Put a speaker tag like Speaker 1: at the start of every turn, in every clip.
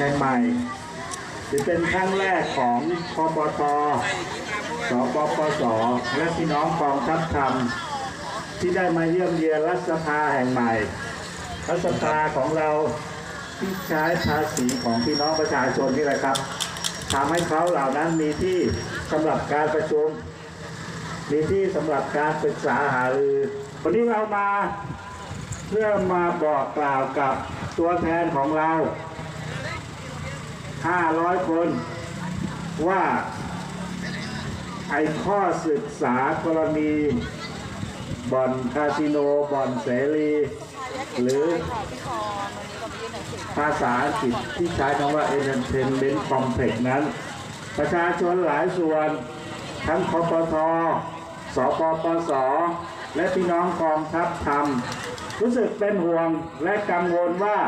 Speaker 1: แห่งใหม่จะเป็นครั้งแรกของคปตสปปส และพี่น้องกองทัพธรรม ที่ได้มาเยี่ยมเยียนรัฐสภาแห่งใหม่ รัฐสภาของเราที่ใช้ภาษีของพี่น้องประชาชนนี่แหละครับทำให้เขาเหล่านั้นมีที่สำหรับการประชุม มีที่สำหรับการปรึกษาหารือ วันนี้เรามาเพื่อมาบอกกล่าวกับตัวแทนของเรา 500 คน ว่าไอ้ข้อศึกษากรณีบ่อนคาสิโนบ่อนเสรี หรือภาษาอังกฤษที่ใช้คำว่า entertainment complex นั้น ประชาชนหลายส่วน ทั้งคปทสปปส และพี่น้องกองทัพธรรมรู้สึกเป็นห่วงและกังวลว่า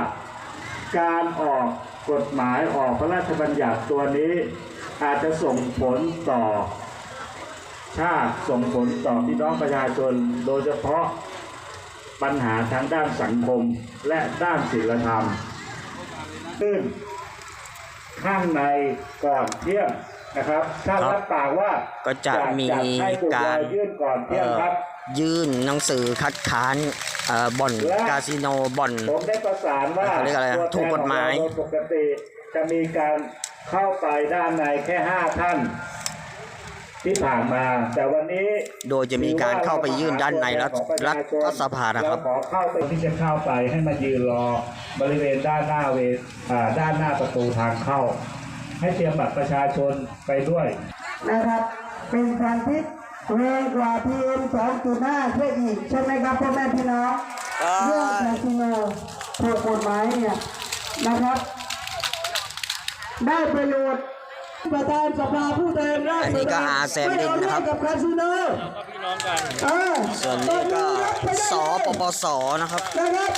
Speaker 1: การออก กฎหมายออกพระราชบัญญัติตัวนี้ อาจจะส่งผลต่อ ชาติส่งผลต่อพี่น้องประชาชนโดยเฉพาะปัญหาทางด้านสังคมและด้านศีลธรรมขึ้นข้างในก่อนเที่ยง นะครับถ้า
Speaker 2: ครับ
Speaker 1: รับปากว่า
Speaker 2: ก็จะมี
Speaker 1: ให้กลุ่ม
Speaker 2: การ
Speaker 1: เรายื่นก่อนเที่ยงครับ
Speaker 2: เอ่อยื่นหนังสือคัดค้านเอ่อบ่อน
Speaker 1: และ
Speaker 2: คาสิโนบ่อน
Speaker 1: ผมได้ประสานว่า
Speaker 2: เขาเรียกอะไรอะ
Speaker 1: ตัวแทน
Speaker 2: ถูกกฎหมาย
Speaker 1: ของเรโดยปกติจะมีการเข้าไปด้านในแค่ห้าท่าน ที่ผ่านมา แต่วันนี้
Speaker 2: โดยจะมีการเข้าไปยื่นด้านในรัฐรัฐสภานะครับ
Speaker 1: เาขอเข้าไปที่จะเข้าไปให้มายืนรอบริเวณด้านหน้าเวอ่าด้านหน้าประตูทางเข้า ให้เตรียมบัตรประชาชนไปด้วย
Speaker 3: นะครับ เป็นพันพิษแรงกว่า PM 2.5เพื่ออีกใช่ไหมครับพ่อแม่พี่น้องเรื่องคาสิโนถูกกฎหมายเนี่ยนะครับ ได้ประโยชน์ประธานสภาผู้แทนราษฎร
Speaker 2: อันนี้ก็อาแซมดินนะครับ
Speaker 3: ไม่เอาเรื่องกับคาสิโนเออ
Speaker 2: ส่วนนี้ก็สปปสนะครับ
Speaker 3: นะครับ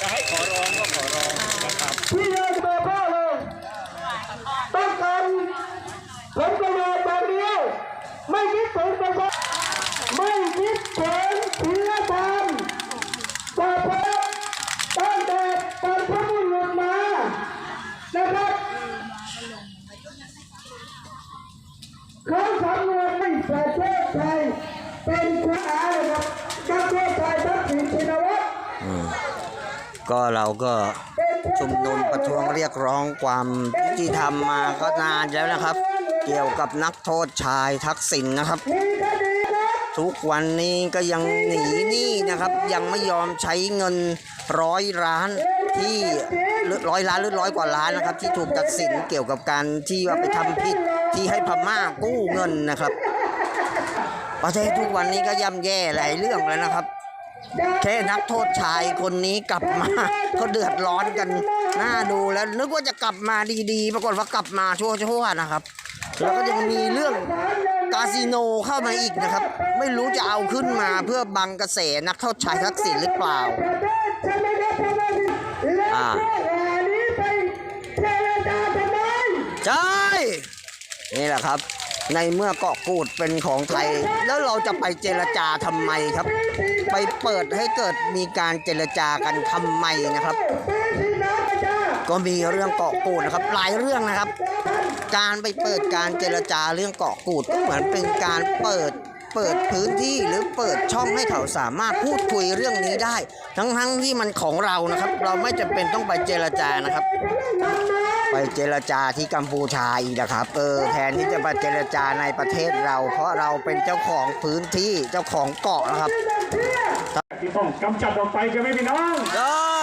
Speaker 3: จะให้ขอร้องก็ขอร้องนะครับพี่เดินเบอร์พ่อเลย ก็เราก็ชุ
Speaker 2: มนุมประท้วงเรียกร้องความยุติธรรมมาก็นานแล้วนะครับ เกี่ยวกับนักโทษชายทักษิณนะครับ ทุกวันนี้ก็ยังหนีหนี้นะครับ ยังไม่ยอมใช้เงินร้อยล้านที่ร้อยล้านหรือร้อยกว่าล้านนะครับ ที่ถูกตัดสินเกี่ยวกับการที่ว่าไปทำผิดที่ให้พม่ากู้เงินนะครับประเทศทุกวันนี้ก็ย่ำแย่หลายเรื่องแล้วนะครับ แค่นักโทษชายคนนี้กลับมาก็เดือดร้อนกันน่าดูแล้ว นึกว่าจะกลับมาดีๆ ปรากฏว่ากลับมาชั่วๆนะครับ แล้วก็ยังมีเรื่องคาสิโนเข้ามาอีกนะครับ ไม่รู้จะเอาขึ้นมาเพื่อบังกระแสนักโทษชายทักษิณหรือเปล่า
Speaker 3: ประเทศใช่ไหมครับพ่อแม่พี่แล้ว
Speaker 2: อ่า
Speaker 3: พวกเหล่านี้ไปเจรจาทำไม
Speaker 2: ใช่ นี่แหละครับ ในเมื่อเกาะกูดเป็นของไทย แล้วเราจะไปเจรจาทำไมครับ ไปเปิดให้เกิดมีการเจรจากันทำไมนะครับ ก็มีเรื่องเกาะกูดนะครับ หลายเรื่องนะครับ การไปเปิดการเจรจาเรื่องเกาะกูดก็เหมือนเป็นการเปิด เปิดพื้นที่หรือเปิดช่องให้เขาสามารถพูดคุยเรื่องนี้ได้ ทั้งทั้งๆที่มันของเรานะครับ เราไม่จำเป็นต้องไปเจรจานะครับ ไปเจรจาที่กัมพูชาอีกนะครับเออแทนที่จะมาเจรจาในประเทศเรา เพราะเราเป็นเจ้าของพื้นที่เจ้าของเกาะนะครับ
Speaker 1: ที่ต้องกำจัดออกไปกันไหมพี่น้อง
Speaker 2: ได้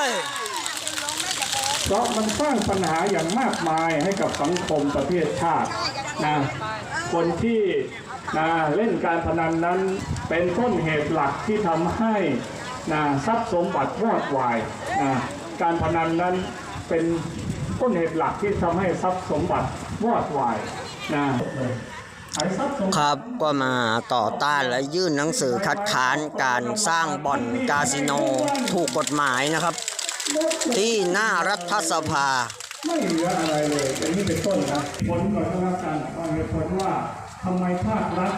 Speaker 1: เพราะมันสร้างปัญหาอย่างมากมายให้กับสังคมประเทศชาตินะ คนที่นะเล่นการพนันนั้นเป็นต้นเหตุหลักที่ทำให้นะทรัพย์สมบัติวอดวายนะการพนันนั้นเป็นต้นเหตุหลักที่ทำให้ทรัพย์สมบัติวอดวายนะไอ้ทรัพสมบัติ
Speaker 2: ครับก็มาต่อต้านและยื่นหนังสือคัดค้านการสร้างบ่อนคาสิโนถูกกฎหมายนะครับ ที่หน้ารัฐสภา
Speaker 1: ไม่เหลืออะไรเลยอย่างนี้เป็นต้นนะผลก่อนก็แล้วกันว่าเหตุผลว่าทำไมภาครัฐ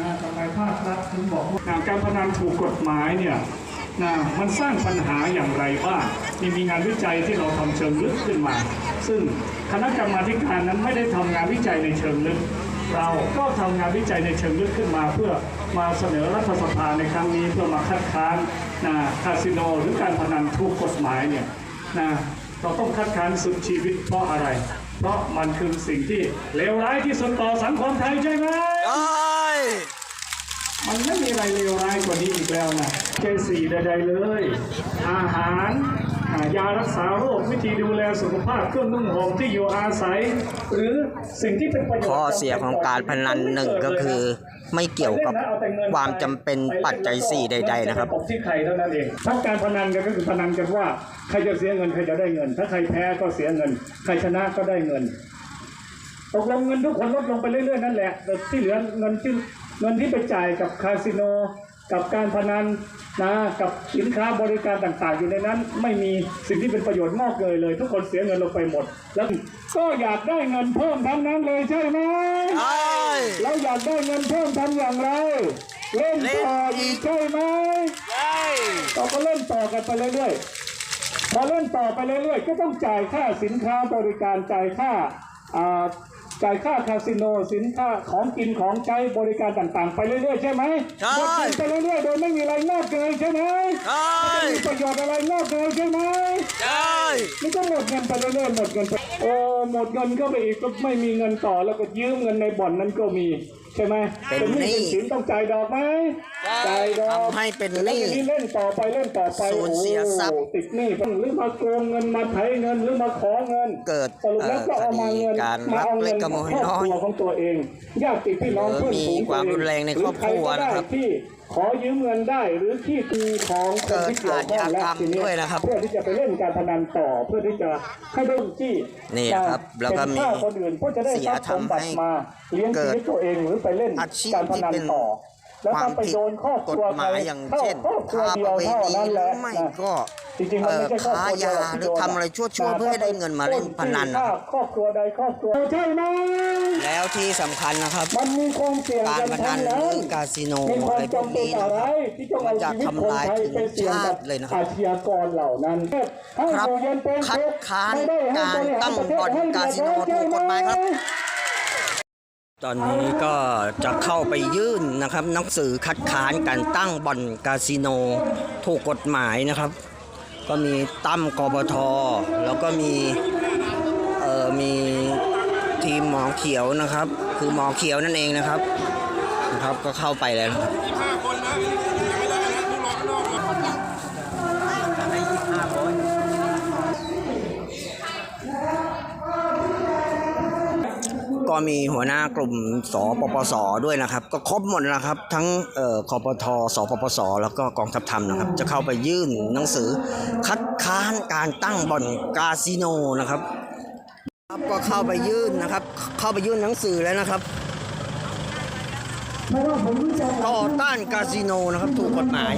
Speaker 1: นะทำไมภาครัฐถึงบอกว่าการพนันถูกกฎหมายเนี่ย
Speaker 4: นะมันสร้างปัญหาอย่างไรบ้างนี่มีงานวิจัยที่เราทำเชิงลึกขึ้นมา ซึ่งคณะกรรมาธิการนั้นไม่ได้ทำงานวิจัยในเชิงลึก เราก็ทำงานวิจัยในเชิงลึกขึ้นมา เพื่อมาเสนอรัฐสภาในครั้งนี้เพื่อมาคัดค้านนะคาสิโนหรือการพนันทุกกฎหมายเนี่ยนะ เราต้องคัดค้านสุดชีวิตเพราะอะไร เพราะมันคือสิ่งที่เลวร้ายที่สุดต่อสังคมไทยใช่ไหม
Speaker 2: ใช่
Speaker 4: มันไม่มีอะไรเลวร้ายกว่านี้อีกแล้วนะเคสีใดๆเลย อาหารอ่ายารักษาโรควิธีดูแลสุขภาพเครื่องนุ่งห่มที่อยู่อาศัย หรือสิ่งที่เป็นประโยชน์
Speaker 2: ข้อเสียของการพนันหนึ่งก็คือไม่เกี่ยวกับความจำเป็นปัจจัยสี่ใด ๆ นะครับ
Speaker 4: ตกที่ใครเท่านั้นเองถ้าการพนันกันก็คือพนันกันว่าใครจะเสียเงินใครจะได้เงิน ถ้าใครแพ้ก็เสียเงิน ใครชนะก็ได้เงินตกลงเงินทุกคนลดลงไปเรื่อยๆนั่นแหละแต่ที่เหลือเงินที่เงินที่ไปจ่ายกับคาสิโน กับการพนันนะกับสินค้าบริการต่างๆ อยู่ในนั้น ไม่มีสิ่งที่เป็นประโยชน์งอกเลยเลย ทุกคนเสียเงินลงไปหมด แล้วก็อยากได้เงินเพิ่มทั้งนั้นเลยใช่ไหม
Speaker 2: ใช่
Speaker 4: เราอยากได้เงินเพิ่มทำอย่างไร เล่นต่ออีกใช่ไหม
Speaker 2: ใช่
Speaker 4: เราก็เล่นต่อกันไปเรื่อยๆพอเล่นต่อไปเรื่อยๆก็ต้องจ่ายค่าสินค้าบริการจ่ายค่าอ่า จ่ายค่าคาสิโนสินค้าของกินของใช้บริการต่างๆ ไปเรื่อยๆใช่ไหม
Speaker 2: ใช่
Speaker 4: หมดเงินไปเรื่อยๆโดยไม่มีอะไรงอกเงยใช่ไหม
Speaker 2: ใช่
Speaker 4: ไม่มีประโยชน์อะไรงอกเงยใช่ไหม
Speaker 2: ใช่
Speaker 4: นี่ก็หมดเงินไปเรื่อยๆหมดเงินไป โอ้หมดเงินก็ไปอีกก็ไม่มีเงินต่อแล้วก็ยืมเงินในบ่อนนั้นก็มีใช่ไหม
Speaker 2: เป็นหนี้
Speaker 4: เป็นสินต้องจ่ายดอกไหมจ่ายดอก
Speaker 2: ทำให้เป็นห
Speaker 4: แล้ว
Speaker 2: นี้
Speaker 4: ทีนี้เล่นต่อไปเล่นต่อไป
Speaker 2: สูญเสียทรัพย์
Speaker 4: โอ้ติดหนี้หรือมาโกงเงินมาไถเงินหรือมาขอเงิน
Speaker 2: เกิด
Speaker 4: สรุปแล้วก็เอามาเงิน
Speaker 2: เอ่อคดีการ
Speaker 4: มาเอา
Speaker 2: ลักเล็
Speaker 4: เงิ
Speaker 2: ก
Speaker 4: น
Speaker 2: ขโมย
Speaker 4: ครอบครัว
Speaker 2: น้อย
Speaker 4: ของตัวเองญาติพี่น้อง
Speaker 2: เออ
Speaker 4: เพื่อนฝูง
Speaker 2: มีความรุนแรงในครอบครัว
Speaker 4: หใก็ได้
Speaker 2: นะครับ
Speaker 4: ที่ ขอยืมเงินได้หรือที่มีของคนที่เกี่ยวข้องและ
Speaker 2: เกิดอาชญากรรม
Speaker 4: ทีนี้
Speaker 2: ด้วยนะครับ
Speaker 4: เพื่อที่จะไปเล่นการพนันต่อเพื่อที่จะให้โดนจี้
Speaker 2: นี่ครับ แล้วก็มี
Speaker 4: เป็นฆ่าคนอื่นเพื่อจะได้
Speaker 2: เสี
Speaker 4: ท
Speaker 2: ย
Speaker 4: รัพย์สมบัติ
Speaker 2: ทำให้
Speaker 4: มาเลี้ยง
Speaker 2: เกิ
Speaker 4: ชี
Speaker 2: ด
Speaker 4: วิตตัวเองหรือไปเล่น
Speaker 2: อาชีพ
Speaker 4: การพนัน
Speaker 2: ที่เป็น
Speaker 4: ต่อแล้ว
Speaker 2: ความ
Speaker 4: ถ้าไป
Speaker 2: ผิด
Speaker 4: โดนครอบค
Speaker 2: กฎ
Speaker 4: รัว
Speaker 2: ห
Speaker 4: ใคร
Speaker 2: มายอย่าง
Speaker 4: เข้า
Speaker 2: เช่น
Speaker 4: ครอบครัว
Speaker 2: ค้า
Speaker 4: เดี
Speaker 2: ป
Speaker 4: ยว
Speaker 2: ระเว
Speaker 4: เท่า
Speaker 2: ณี
Speaker 4: นั้น
Speaker 2: ห
Speaker 4: แห
Speaker 2: รื
Speaker 4: ละ
Speaker 2: อไม่
Speaker 4: นะ
Speaker 2: ก็
Speaker 4: จริงๆมัน
Speaker 2: เอ่อ
Speaker 4: ไม่ใช่ครอบ
Speaker 2: ค้า
Speaker 4: ครัวเดีย
Speaker 2: ยาว
Speaker 4: ที่
Speaker 2: หรือ
Speaker 4: โดน
Speaker 2: ทำอะไรชั่วๆเพื่อให้ได้เงินมาเล่นพนันนะครับ
Speaker 4: ครอบครัวใดครอบครัวใช่ไหม
Speaker 2: แล้วที่สำคัญนะครับ
Speaker 4: มันมีความเสี่ยง
Speaker 2: การ
Speaker 4: กัน
Speaker 2: พนั
Speaker 4: ทั้
Speaker 2: น
Speaker 4: ง
Speaker 2: ห
Speaker 4: นั้
Speaker 2: รื
Speaker 4: น
Speaker 2: อกาสิโน
Speaker 4: มีค
Speaker 2: อะ
Speaker 4: วาม
Speaker 2: ไรพวก
Speaker 4: จำเป็น
Speaker 2: นี้นะ
Speaker 4: อะ
Speaker 2: ค
Speaker 4: ไร
Speaker 2: รับ
Speaker 4: ที่ต้องเอา
Speaker 2: มันจะ
Speaker 4: ชีวิตคนไทยไปเสี่ยงกับ
Speaker 2: ทำลายถึงชาติเลยนะครับ
Speaker 4: อาชญากรเหล่านั้นให้
Speaker 2: ครับ
Speaker 4: อยู่เย็นเป็น
Speaker 2: คัด
Speaker 4: สุข
Speaker 2: ค้าน
Speaker 4: ไม่ได้ให้
Speaker 2: การ
Speaker 4: บริห
Speaker 2: ตั้ง
Speaker 4: ประเทศ
Speaker 2: บ่อน
Speaker 4: ให้
Speaker 2: กาสิโน
Speaker 4: เดือดร้อน
Speaker 2: ถูกกฎหมายครับ
Speaker 4: ใช่ไห
Speaker 2: ตอนนี้ก็จะเข้าไปยื่นนะครับหนังสือคัดค้านการตั้งบ่อนคาสิโนถูกกฎหมายนะครับ ก็มีตั้มกบทแล้วก็มีเอ่อมีทีมหมอเขียวนะครับ คือหมอเขียวนั่นเองนะครับนะครับก็เข้าไปแล้วนะครับ ก็มีหัวหน้ากลุ่มสปปสด้วยนะครับ ก็ครบหมดนะครับ ทั้งเอ่อคอปทสปปสแล้วก็กองทัพธรรมนะครับ จะเข้าไปยื่นหนังสือ คัดค้านการตั้งบ่อนคาสิโนนะครับครับก็เข้าไปยื่นนะครับ เข้าไปยื่นหนังสือแล้วนะครับต่อต้านคาสิโนนะครับถูกกฎหมาย